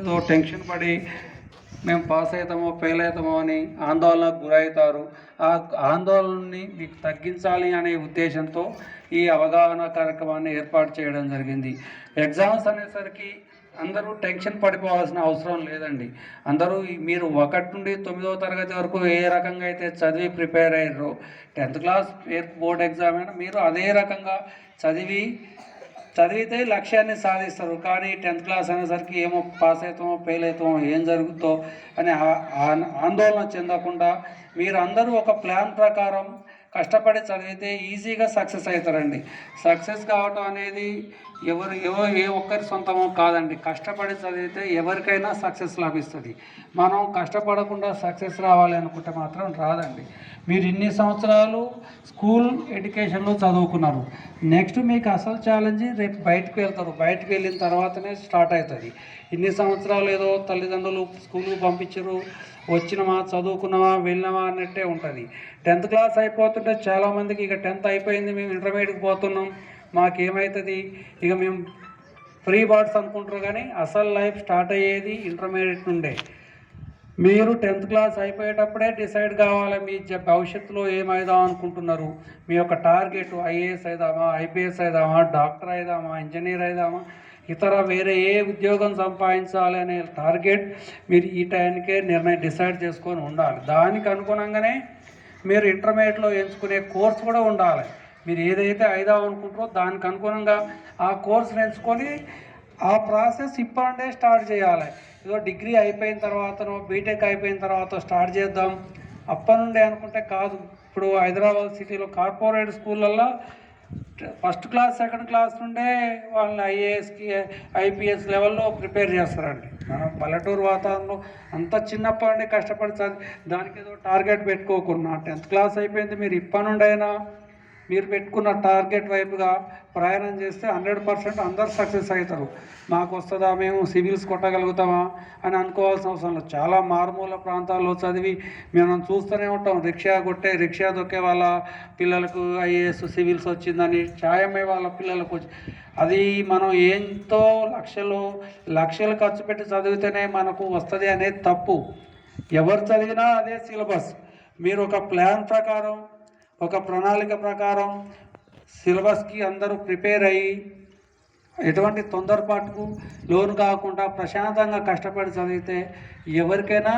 ఏదో టెన్షన్ పడి మేము పాస్ అవుతామో ఫెయిల్ అవుతామో అని ఆందోళనకు గురవుతారు. ఆ ఆందోళనని మీకు తగ్గించాలి అనే ఉద్దేశంతో ఈ అవగాహన కార్యక్రమాన్ని ఏర్పాటు చేయడం జరిగింది. ఎగ్జామ్స్ అనేసరికి అందరూ టెన్షన్ పడిపోవాల్సిన అవసరం లేదండి. అందరూ మీరు ఒకటి నుండి తొమ్మిదవ తరగతి వరకు ఏ రకంగా అయితే చదివి ప్రిపేర్ అయ్యారో టెన్త్ క్లాస్ బోర్డ్ ఎగ్జామ్ అయినా మీరు అదే రకంగా చదివి చదివితే లక్ష్యాన్ని సాధిస్తారు. కానీ టెన్త్ క్లాస్ అనేసరికి ఏమో పాస్ అవుతామో ఫెయిల్ అవుతామో ఏం జరుగుతో అని ఆందోళన చెందకుండా మీరు అందరూ ఒక ప్లాన్ ప్రకారం కష్టపడి చదివితే ఈజీగా సక్సెస్ అవుతారండి. సక్సెస్ కావటం అనేది ఎవరు ఎవరు ఏ ఒక్కరి సొంతమో కాదండి. కష్టపడి చదివితే ఎవరికైనా సక్సెస్ లభిస్తుంది. మనం కష్టపడకుండా సక్సెస్ రావాలి అనుకుంటే మాత్రం రాదండి. మీరు ఇన్ని సంవత్సరాలు స్కూల్ ఎడ్యుకేషన్లో చదువుకున్నారు. నెక్స్ట్ మీకు అసలు ఛాలెంజ్ రేపు బయటకు వెళ్తారు. బయటకు వెళ్ళిన తర్వాతనే స్టార్ట్ అవుతుంది. ఇన్ని సంవత్సరాలు ఏదో తల్లిదండ్రులు స్కూల్కి పంపించరు. వచ్చినమా చదువుకున్నామా వెళ్ళినామా అన్నట్టే ఉంటుంది. టెన్త్ క్లాస్ అయిపోతుంటే చాలామందికి ఇక టెన్త్ అయిపోయింది మేము ఇంటర్మీడియట్కి పోతున్నాం. మాకేమవుతుంది ఇక మేము ఫ్రీ బాడ్స్ అనుకుంటారు కానీ అసలు లైఫ్ స్టార్ట్ అయ్యేది ఇంటర్మీడియట్ నుండే. మీరు టెన్త్ క్లాస్ అయిపోయేటప్పుడే డిసైడ్ కావాలి మీ భవిష్యత్తులో ఏమైదాం అనుకుంటున్నారు? మీ యొక్క టార్గెట్ ఐఏఎస్ అయిదామా ఐపీఎస్ అయిదామా డాక్టర్ అయిదామా ఇంజనీర్ అయిదామా? ఇతర వేరే ఏ ఉద్యోగం సంపాదించాలి అనే టార్గెట్ మీరు ఈ టైంకే నిర్ణయం డిసైడ్ చేసుకొని ఉండాలి. దానికి అనుగుణంగానే మీరు ఇంటర్మీడియట్లో ఎంచుకునే కోర్స్ కూడా ఉండాలి. మీరు ఏదైతే అయిదాం అనుకుంటారో దానికి అనుగుణంగా ఆ కోర్సును ఎంచుకొని ఆ ప్రాసెస్ ఇప్పుడే స్టార్ట్ చేయాలి. ఏదో డిగ్రీ అయిపోయిన తర్వాతనో బీటెక్ అయిపోయిన తర్వాత స్టార్ట్ చేద్దాం. అప్పటి నుండే అనుకుంటే కాదు. ఇప్పుడు హైదరాబాద్ సిటీలో కార్పొరేట్ స్కూళ్ళల్లో ఫస్ట్ క్లాస్ సెకండ్ క్లాస్ నుండే వాళ్ళని ఐఏఎస్కి ఐపీఎస్ లెవెల్లో ప్రిపేర్ చేస్తారండి. మనం పల్లెటూరు వాతావరణంలో అంత చిన్నప్పటి నుండి కష్టపడి దానికి ఏదో టార్గెట్ పెట్టుకోకుండా టెన్త్ క్లాస్ అయిపోయింది మీరు ఇప్పటి నుండి మీరు పెట్టుకున్న టార్గెట్ వైపుగా ప్రయాణం చేస్తే హండ్రెడ్ పర్సెంట్ అందరు సక్సెస్ అవుతారు. మాకు వస్తుందా మేము సివిల్స్ కొట్టగలుగుతామా అని అనుకోవాల్సిన అవసరం లేదు. చాలా మారుమూల ప్రాంతాల్లో చదివి మనం చూస్తూనే ఉంటాం. రిక్షా కొట్టే రిక్షా దొక్కే వాళ్ళ పిల్లలకు ఐఏఎస్ సివిల్స్ వచ్చిందని ఛాయమే వాళ్ళ పిల్లలకు వచ్చి. అది మనం ఎంతో లక్షలు లక్షలు ఖర్చు పెట్టి చదివితేనే మనకు వస్తుంది అనేది తప్పు. ఎవరు చదివినా అదే సిలబస్. మీరు ఒక ప్లాన్ ప్రకారం ఒక ప్రణాళిక ప్రకారం సిలబస్కి అందరూ ప్రిపేర్ అయ్యి ఎటువంటి తొందరపాటుకు లోను కాకుండా ప్రశాంతంగా కష్టపడి చదివితే ఎవరికైనా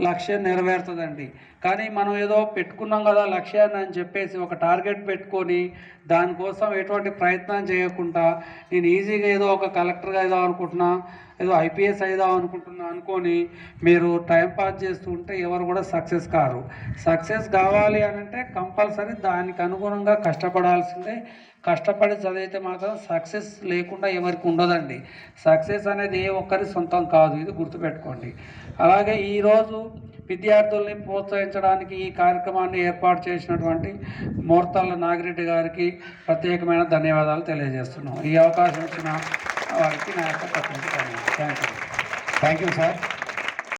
లక్ష్యం నెరవేరుతుందండి. కానీ మనం ఏదో పెట్టుకున్నాం కదా లక్ష్యాన్ని అని చెప్పేసి ఒక టార్గెట్ పెట్టుకొని దానికోసం ఎటువంటి ప్రయత్నం చేయకుండా నేను ఈజీగా ఏదో ఒక కలెక్టర్గా అయిదాం అనుకుంటున్నా ఏదో ఐపీఎస్ అయిదాం అనుకుంటున్నా అనుకొని మీరు టైం పాస్ చేస్తూ ఉంటే ఎవరు కూడా సక్సెస్ కారు. సక్సెస్ కావాలి అని అంటే కంపల్సరీ దానికి అనుగుణంగా కష్టపడాల్సిందే. కష్టపడి చదివితే మాత్రం సక్సెస్ లేకుండా ఎవరికి ఉండదండి. సక్సెస్ అనేది ఏ ఒక్కరి సొంతం కాదు ఇది గుర్తుపెట్టుకోండి. అలాగే ఈరోజు విద్యార్థుల్ని ప్రోత్సహించడానికి ఈ కార్యక్రమాన్ని ఏర్పాటు చేసినటువంటి మోర్తాళ్ళ నాగిరెడ్డి గారికి ప్రత్యేకమైన ధన్యవాదాలు తెలియజేస్తున్నాం. ఈ అవకాశం ఇచ్చిన వారికి నా యొక్క ప్రత్యేక thank you thank you sir.